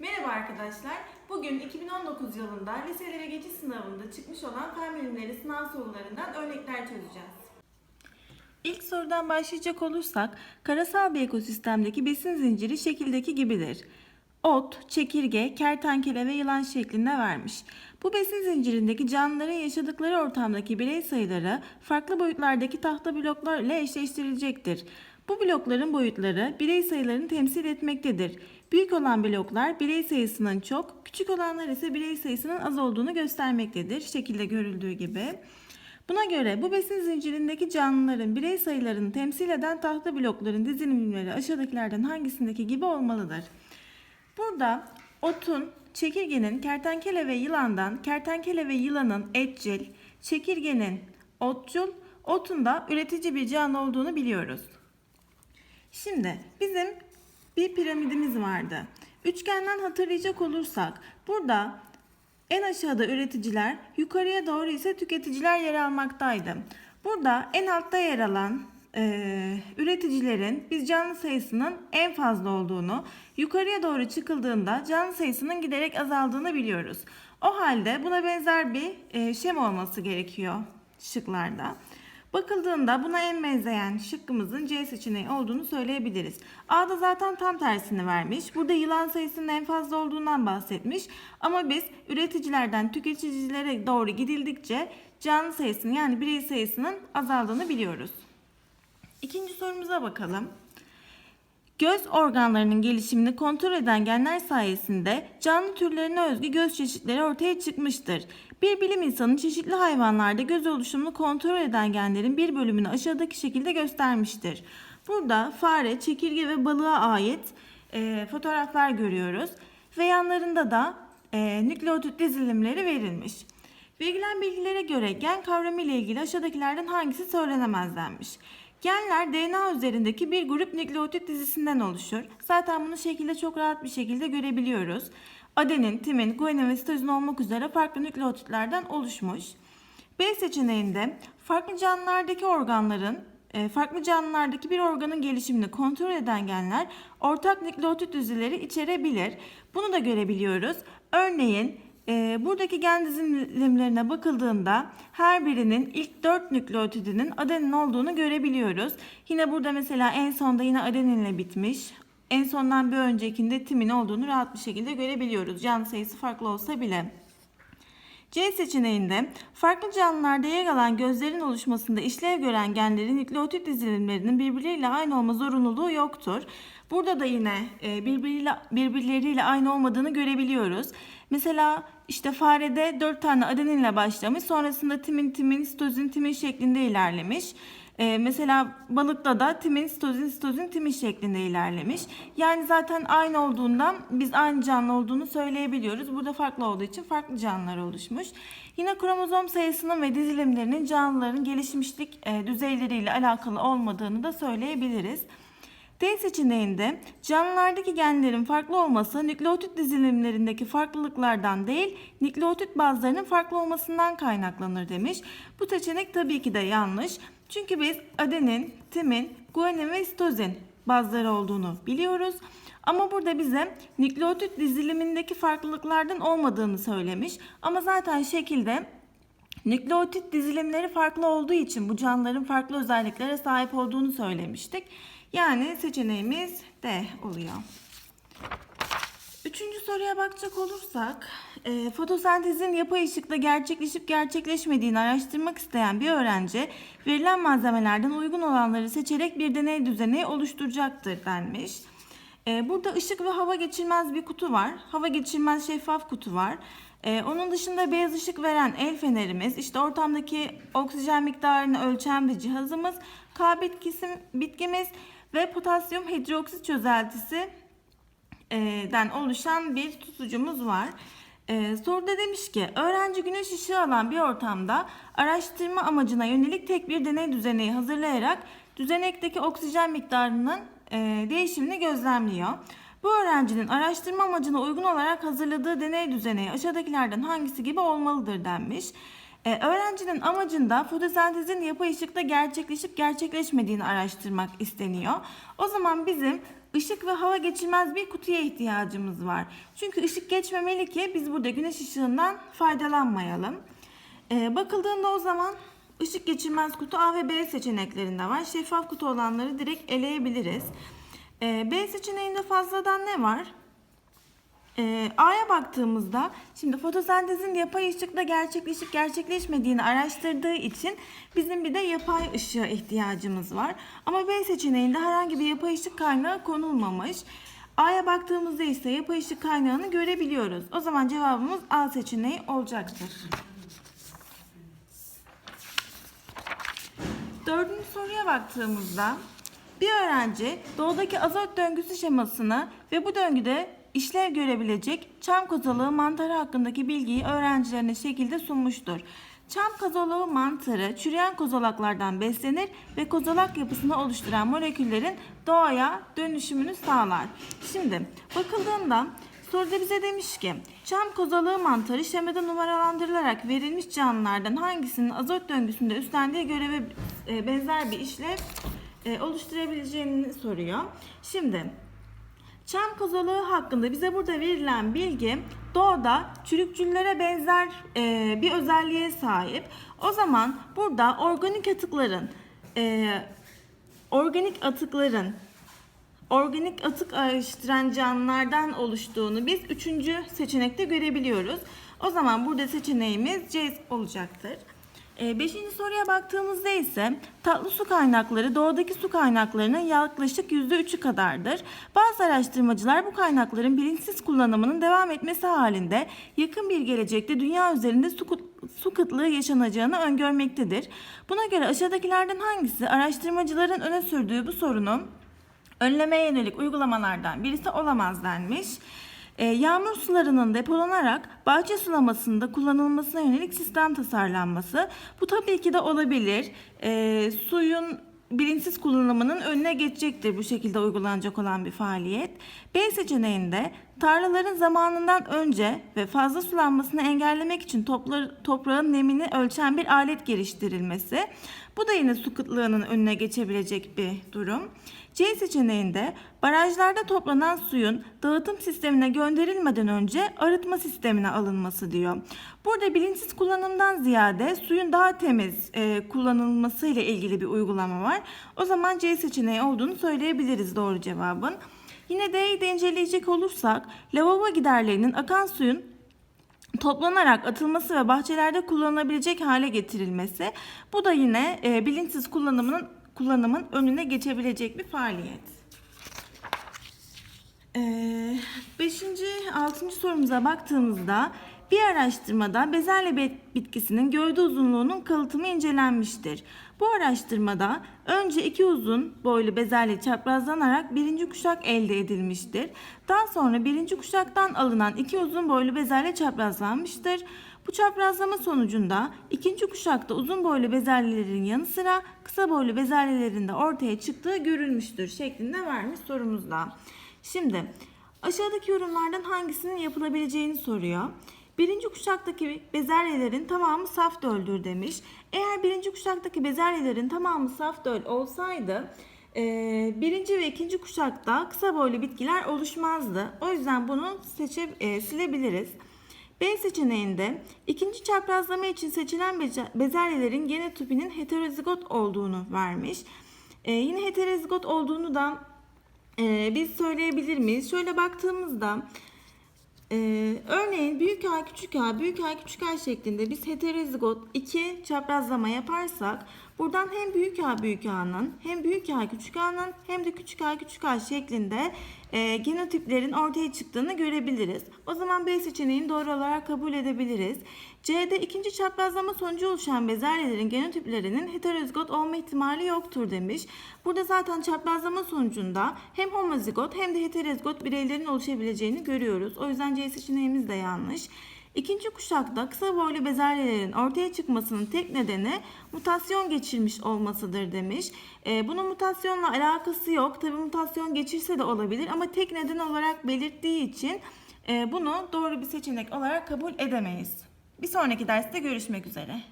Merhaba arkadaşlar. Bugün 2019 yılında liselere geçiş sınavında çıkmış olan fen bilimleri sınav sorularından örnekler çözeceğiz. İlk sorudan başlayacak olursak, karasal bir ekosistemdeki besin zinciri şekildeki gibidir. Ot, çekirge, kertenkele ve yılan şeklinde vermiş. Bu besin zincirindeki canlıların yaşadıkları ortamdaki birey sayıları farklı boyutlardaki tahta bloklar ile eşleştirilecektir. Bu blokların boyutları birey sayılarını temsil etmektedir. Büyük olan bloklar birey sayısının çok, küçük olanlar ise birey sayısının az olduğunu göstermektedir. Şekilde görüldüğü gibi. Buna göre bu besin zincirindeki canlıların birey sayılarını temsil eden tahta blokların dizilimleri aşağıdakilerden hangisindeki gibi olmalıdır? Burada otun, çekirgenin, kertenkele ve yılandan, kertenkele ve yılanın etçil, çekirgenin otçul, otun da üretici bir canlı olduğunu biliyoruz. Şimdi bizim bir piramidimiz vardı. Üçgenden hatırlayacak olursak burada en aşağıda üreticiler, yukarıya doğru ise tüketiciler yer almaktaydı. Burada en altta yer alan e, üreticilerin biz canlı sayısının en fazla olduğunu, yukarıya doğru çıkıldığında canlı sayısının giderek azaldığını biliyoruz. O halde buna benzer bir e, şema olması gerekiyor şıklarda. Bakıldığında buna en benzeyen şıkkımızın C seçeneği olduğunu söyleyebiliriz. A'da zaten tam tersini vermiş. Burada yılan sayısının en fazla olduğundan bahsetmiş. Ama biz üreticilerden tüketicilere doğru gidildikçe canlı sayısının yani birey sayısının azaldığını biliyoruz. İkinci sorumuza bakalım. Göz organlarının gelişimini kontrol eden genler sayesinde canlı türlerine özgü göz çeşitleri ortaya çıkmıştır. Bir bilim insanı çeşitli hayvanlarda göz oluşumunu kontrol eden genlerin bir bölümünü aşağıdaki şekilde göstermiştir. Burada fare, çekirge ve balığa ait e, fotoğraflar görüyoruz ve yanlarında da e, nükleotit dizilimleri verilmiş. Verilen bilgilere göre gen kavramı ile ilgili aşağıdakilerden hangisi söylenemez denmiş. Genler DNA üzerindeki bir grup nükleotit dizisinden oluşur. Zaten bunu şekilde çok rahat bir şekilde görebiliyoruz. Adenin, timin, guanin ve sitozin olmak üzere farklı nükleotitlerden oluşmuş. B seçeneğinde farklı canlılardaki organların e, farklı canlılardaki bir organın gelişimini kontrol eden genler ortak nükleotit dizileri içerebilir. Bunu da görebiliyoruz. Örneğin e, buradaki gen dizilimlerine bakıldığında her birinin ilk 4 nükleotidinin adenin olduğunu görebiliyoruz. Yine burada mesela en sonda yine adeninle bitmiş. En sondan bir öncekinde timin olduğunu rahat bir şekilde görebiliyoruz. Can sayısı farklı olsa bile. C seçeneğinde farklı canlılarda yer alan gözlerin oluşmasında işlev gören genlerin nükleotit dizilimlerinin birbirleriyle aynı olma zorunluluğu yoktur. Burada da yine e, birbiriyle, birbirleriyle aynı olmadığını görebiliyoruz. Mesela işte farede 4 tane adeninle başlamış sonrasında timin timin sitozin timin şeklinde ilerlemiş. Ee, mesela balıkta da timin, sitozin, sitozin, timin şeklinde ilerlemiş. Yani zaten aynı olduğundan biz aynı canlı olduğunu söyleyebiliyoruz. Burada farklı olduğu için farklı canlılar oluşmuş. Yine kromozom sayısının ve dizilimlerinin canlıların gelişmişlik e, düzeyleriyle alakalı olmadığını da söyleyebiliriz. D seçeneğinde canlılardaki genlerin farklı olması nükleotit dizilimlerindeki farklılıklardan değil, nükleotit bazlarının farklı olmasından kaynaklanır demiş. Bu seçenek tabii ki de yanlış. Çünkü biz adenin, timin, guanin ve sitozin bazları olduğunu biliyoruz. Ama burada bize nükleotit dizilimindeki farklılıklardan olmadığını söylemiş. Ama zaten şekilde nükleotit dizilimleri farklı olduğu için bu canlıların farklı özelliklere sahip olduğunu söylemiştik. Yani seçeneğimiz D oluyor. Üçüncü soruya bakacak olursak, e, fotosentezin yapay ışıkla gerçekleşip gerçekleşmediğini araştırmak isteyen bir öğrenci, verilen malzemelerden uygun olanları seçerek bir deney düzeni oluşturacaktır denmiş. E, burada ışık ve hava geçirmez bir kutu var. Hava geçirmez şeffaf kutu var. E, onun dışında beyaz ışık veren el fenerimiz, işte ortamdaki oksijen miktarını ölçen bir cihazımız, K bitkisi, bitkimiz ve potasyum hidroksit çözeltisi den oluşan bir tutucumuz var. Ee, soruda demiş ki öğrenci güneş ışığı alan bir ortamda araştırma amacına yönelik tek bir deney düzeneği hazırlayarak düzenekteki oksijen miktarının e, değişimini gözlemliyor. Bu öğrencinin araştırma amacına uygun olarak hazırladığı deney düzeneği aşağıdakilerden hangisi gibi olmalıdır denmiş. Ee, öğrencinin amacında fotosentezin yapay ışıkta gerçekleşip gerçekleşmediğini araştırmak isteniyor. O zaman bizim ışık ve hava geçirmez bir kutuya ihtiyacımız var. Çünkü ışık geçmemeli ki biz burada güneş ışığından faydalanmayalım. Ee, bakıldığında o zaman ışık geçirmez kutu A ve B seçeneklerinde var. Şeffaf kutu olanları direkt eleyebiliriz. Ee, B seçeneğinde fazladan ne var? Ee, A'ya baktığımızda şimdi fotosentezin yapay ışıkla gerçekleşip gerçekleşmediğini araştırdığı için bizim bir de yapay ışığa ihtiyacımız var. Ama B seçeneğinde herhangi bir yapay ışık kaynağı konulmamış. A'ya baktığımızda ise yapay ışık kaynağını görebiliyoruz. O zaman cevabımız A seçeneği olacaktır. Dördüncü soruya baktığımızda bir öğrenci doğudaki azot döngüsü şemasını ve bu döngüde işlev görebilecek çam kozaloğu mantarı hakkındaki bilgiyi öğrencilerine şekilde sunmuştur. Çam kozaloğu mantarı çürüyen kozalaklardan beslenir ve kozalak yapısını oluşturan moleküllerin doğaya dönüşümünü sağlar. Şimdi bakıldığında Soruda bize demiş ki çam kozalığı mantarı şemada numaralandırılarak verilmiş canlılardan hangisinin azot döngüsünde üstlendiği göreve e, benzer bir işlev e, oluşturabileceğini soruyor. Şimdi çam kozalığı hakkında bize burada verilen bilgi doğada çürükçüllere benzer e, bir özelliğe sahip. O zaman burada organik atıkların e, organik atıkların organik atık ayrıştıran canlılardan oluştuğunu biz üçüncü seçenekte görebiliyoruz. O zaman burada seçeneğimiz C olacaktır. Ee, beşinci soruya baktığımızda ise tatlı su kaynakları doğadaki su kaynaklarının yaklaşık %3'ü kadardır. Bazı araştırmacılar bu kaynakların bilinçsiz kullanımının devam etmesi halinde yakın bir gelecekte dünya üzerinde su, su kıtlığı yaşanacağını öngörmektedir. Buna göre aşağıdakilerden hangisi araştırmacıların öne sürdüğü bu sorunu önlemeye yönelik uygulamalardan birisi olamaz denmiş. Ee, yağmur sularının depolanarak bahçe sulamasında kullanılmasına yönelik sistem tasarlanması. Bu tabii ki de olabilir. Ee, suyun bilinçsiz kullanımının önüne geçecektir bu şekilde uygulanacak olan bir faaliyet. B seçeneğinde tarlaların zamanından önce ve fazla sulanmasını engellemek için toplar, toprağın nemini ölçen bir alet geliştirilmesi. Bu da yine su kıtlığının önüne geçebilecek bir durum. C seçeneğinde barajlarda toplanan suyun dağıtım sistemine gönderilmeden önce arıtma sistemine alınması diyor. Burada bilinçsiz kullanımdan ziyade suyun daha temiz e, kullanılması ile ilgili bir uygulama var. O zaman C seçeneği olduğunu söyleyebiliriz doğru cevabın. Yine D'yi de inceleyecek olursak lavabo giderlerinin akan suyun toplanarak atılması ve bahçelerde kullanılabilecek hale getirilmesi. Bu da yine e, bilinçsiz kullanımının kullanımın önüne geçebilecek bir faaliyet. Ee, beşinci, altıncı sorumuza baktığımızda bir araştırmada bezelye bit- bitkisinin gövde uzunluğunun kalıtımı incelenmiştir. Bu araştırmada önce iki uzun boylu bezelye çaprazlanarak birinci kuşak elde edilmiştir. Daha sonra birinci kuşaktan alınan iki uzun boylu bezelye çaprazlanmıştır. Bu çaprazlama sonucunda ikinci kuşakta uzun boylu bezelyelerin yanı sıra kısa boylu bezelyelerin de ortaya çıktığı görülmüştür şeklinde vermiş sorumuzda. Şimdi aşağıdaki yorumlardan hangisinin yapılabileceğini soruyor. Birinci kuşaktaki bezelyelerin tamamı saf döldür demiş. Eğer birinci kuşaktaki bezelyelerin tamamı saf döl olsaydı e, birinci ve ikinci kuşakta kısa boylu bitkiler oluşmazdı. O yüzden bunu seçe, e, silebiliriz. B seçeneğinde ikinci çaprazlama için seçilen bezelyelerin genotipinin heterozigot olduğunu vermiş. E, yine heterozigot olduğunu da e, biz söyleyebilir miyiz? Şöyle baktığımızda e, örneğin büyük A küçük A büyük A küçük A şeklinde biz heterozigot iki çaprazlama yaparsak buradan hem büyük A büyük A'nın hem büyük A küçük A'nın hem de küçük A küçük A şeklinde e, genotiplerin ortaya çıktığını görebiliriz. O zaman B seçeneğini doğru olarak kabul edebiliriz. C'de ikinci çaprazlama sonucu oluşan bezelyelerin genotiplerinin heterozigot olma ihtimali yoktur demiş. Burada zaten çaprazlama sonucunda hem homozigot hem de heterozigot bireylerin oluşabileceğini görüyoruz. O yüzden C seçeneğimiz de yanlış. İkinci kuşakta kısa boylu bezelyelerin ortaya çıkmasının tek nedeni mutasyon geçirmiş olmasıdır demiş. Ee, bunun mutasyonla alakası yok. Tabi mutasyon geçirse de olabilir ama tek neden olarak belirttiği için e, bunu doğru bir seçenek olarak kabul edemeyiz. Bir sonraki derste görüşmek üzere.